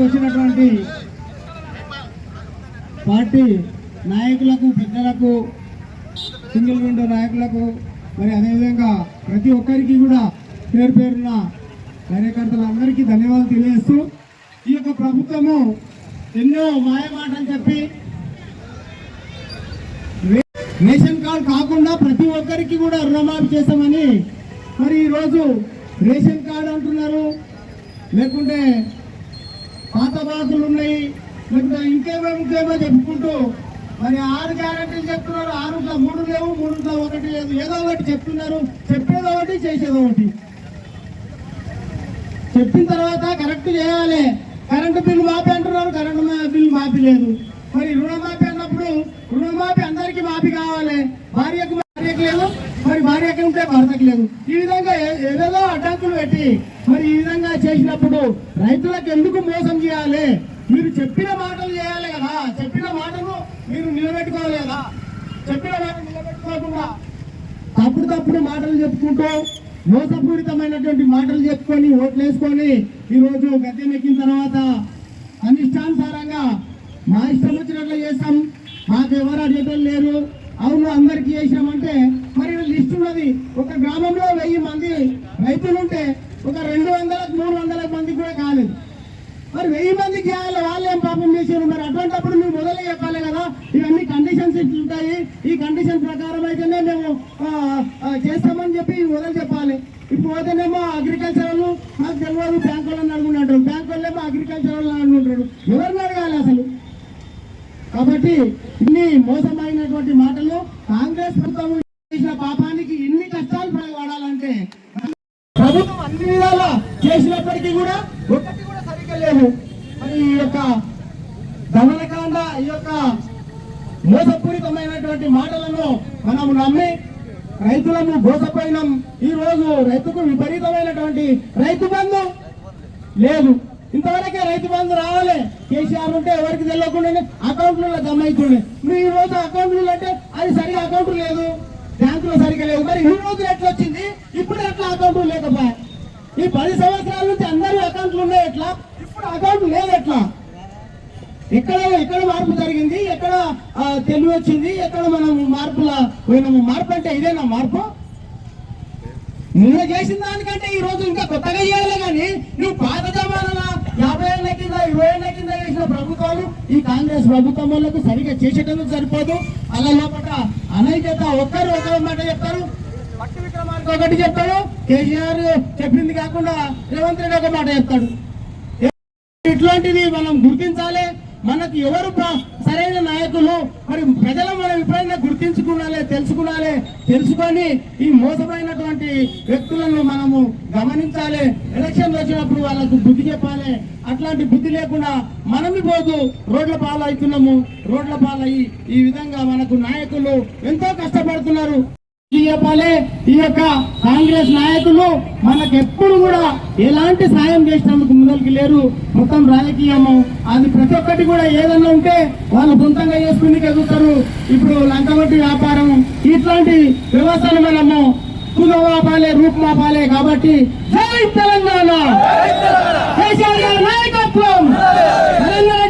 వచ్చినటువంటి పార్టీ నాయకులకు పెద్దలకు సింగిల్ విండో నాయకులకు మరి అదేవిధంగా ప్రతి ఒక్కరికి కూడా పేరు పేరున కార్యకర్తలందరికీ ధన్యవాదాలు తెలియజేస్తూ ఈ యొక్క ప్రభుత్వము ఎన్నో మాయమాటలు చెప్పి రే- రేషన్ కార్డు కాకుండా ప్రతి ఒక్కరికి కూడా రుణమాఫీ చేస్తామని మరి ఈరోజు రేషన్ కార్డు అంటున్నారు. లేకుంటే పాత బాధలు ఉన్నాయి. లేకుంటే ఇంకేమో ఇంకేమో చెప్పుకుంటూ మరి ఆరు గ్యారెంటీలు చెప్తున్నారు. ఆరుట్లో మూడు లేవు మూడుట్లో ఒకటి లేదు. ఏదో ఒకటి చెప్తున్నారు. చెప్పేదో ఒకటి చేసేదో ఒకటి. చెప్పిన తర్వాత కరెక్ట్ చేయాలి. కరెంటు బిల్లు మాపి అంటున్నారు. కరెంటు మా- బిల్లు మాపి లేదు. మరి రుణమాఫీ అన్నప్పుడు రుణమాఫీ అందరికీ మాఫీ కావాలి. భార్యకు భార్యకు లేదు. ఉంటే భర్తకు లేదు. ఈ విధంగా ఏదేదో అడ్డంకులు పెట్టి మరి ఈ విధంగా చేసినప్పుడు రైతులకు ఎందుకు మోసం చేయాలి? మీరు చెప్పిన మాటలు చేయాలి కదా. చెప్పిన మాటను మీరు నిలబెట్టుకోవాలి కదా. చెప్పిన మాట నిలబెట్టుకోకుండా తప్పుడు తప్పుడు మాటలు చెప్పుకుంటూ మోసపూరితమైనటువంటి మాటలు చెప్పుకొని ఓట్లు వేసుకొని ఈరోజు గద్దెం ఎక్కిన తర్వాత అనిష్టానుసారంగా మా ఇష్టం వచ్చినట్లు చేస్తాం. మాకు ఎవరు అడిగేటోళ్ళు లేరు. ఒక గ్రామంలో వెయ్యి మంది రైతులు ఉంటే ఒక రెండు వందలకు మూడు వందల మంది కూడా కాలేదు. మరి వెయ్యి మందికి చేయాలి వాళ్ళు ఏం పాపం చేశారు? మరి అటువంటిప్పుడు మీరు మొదలు చెప్పాలి కదా. ఇవన్నీ కండిషన్స్ ఉంటాయి. ఈ కండిషన్ ప్రకారం అయితేనే మేము చేస్తామని చెప్పి మొదలు చెప్పాలి. ఇప్పుడు పోతేనేమో అగ్రికల్చర్ వాళ్ళు నాకు తెలియదు బ్యాంక్ వాళ్ళని అడుగుంటారు బ్యాంక్ వాళ్ళేమో అగ్రికల్చర్ వాళ్ళని అనుకుంటారు ఎవరిని అడగాలి అసలు? కాబట్టి ఇన్ని మోసమైనటువంటి మాటలు కాంగ్రెస్ ప్రభుత్వం చేసిన పాపానికి ఇన్ని కష్టాలు వాడాలంటే ప్రభుత్వం అన్ని విధాలా చేసినప్పటికీ కూడా ఒకటి కూడా సరిగ్గా లేదు. మరి ఈ యొక్క దమనకాండ ఈ యొక్క మోసపూరితమైనటువంటి మాటలను మనము నమ్మి రైతులను మోసపోయినాం. ఈ రోజు రైతుకు విపరీతమైనటువంటి రైతు బంధు లేదు. ఇంతవరకే రైతు బంధు రావాలి. కేసీఆర్ ఉంటే ఎవరికి తెలియకుండానే అకౌంట్లలో జమ అవుతుండే. మీరు ఈ రోజు అకౌంట్లు అంటే అది సరిగా అకౌంట్ లేదు. బ్యాంకులో సరిగా లేవు. మరి ఈ రోజు ఎట్లా వచ్చింది? ఇప్పుడు ఎట్లా అకౌంట్ లేకపోయా ఈ పది సంవత్సరాల నుంచి అందరూ అకౌంట్లు ఉన్నాయి ఎట్లా? ఇప్పుడు అకౌంట్ లేదు ఎట్లా? ఎక్కడ ఎక్కడ మార్పు జరిగింది? ఎక్కడ తెలివి వచ్చింది? ఎక్కడ మనం మార్పుల పోయినాము మార్పు అంటే ఇదేనా మార్పు? నిన్న చేసిన దానికంటే ఈ రోజు ఇంకా కొత్తగా చేయాలి కానీ నువ్వు పాత జమానా యాభై ఏళ్ళ కింద ఇరవై ఏళ్ళ ప్రభుత్వాలు ఈ కాంగ్రెస్ ప్రభుత్వం వాళ్ళకు సరిగా చేసేటందుకు సరిపోదు. అలా లోపల అనైక్యత ఒక్కరు ఒక మాట చెప్తారు. పట్టు విక్రమార్క ఒకటి చెప్తాడు. కేసీఆర్ చెప్పింది కాకుండా రేవంత్ రెడ్డి ఒక మాట చెప్తాడు. ఇట్లాంటిది మనం గుర్తించాలి. మనకు ఎవరు మరి ప్రజలు మనం ఎప్పుడైనా గుర్తించుకున్నాలే తెలుసుకున్నాలే. తెలుసుకొని ఈ మోసమైనటువంటి వ్యక్తులను మనము గమనించాలి. ఎలక్షన్లు వచ్చినప్పుడు వాళ్ళకు బుద్ధి చెప్పాలి. అట్లాంటి బుద్ధి లేకుండా మనమే పోదు రోడ్ల పాలు అవుతున్నాము రోడ్ల పాలయ్యి ఈ విధంగా మనకు నాయకులు ఎంతో కష్టపడుతున్నారు. చెప్పాలి ఈ యొక్క కాంగ్రెస్ నాయకులు మనకు ఎప్పుడు కూడా ఎలాంటి సాయం చేసినందుకు ముందరికి లేరు. మొత్తం రాజకీయము. అది ప్రతి ఒక్కటి కూడా ఏదన్నా ఉంటే వాళ్ళు సొంతంగా చేసుకుని ఎదుగుతారు ఇప్పుడు లంకబట్టి వ్యాపారం ఇట్లాంటి వ్యవస్థను మనము మాపాలే రూపు మాపాలే కాబట్టి జై తెలంగాణ! కేసీఆర్ గారి నాయకత్వం! తెలంగాణ!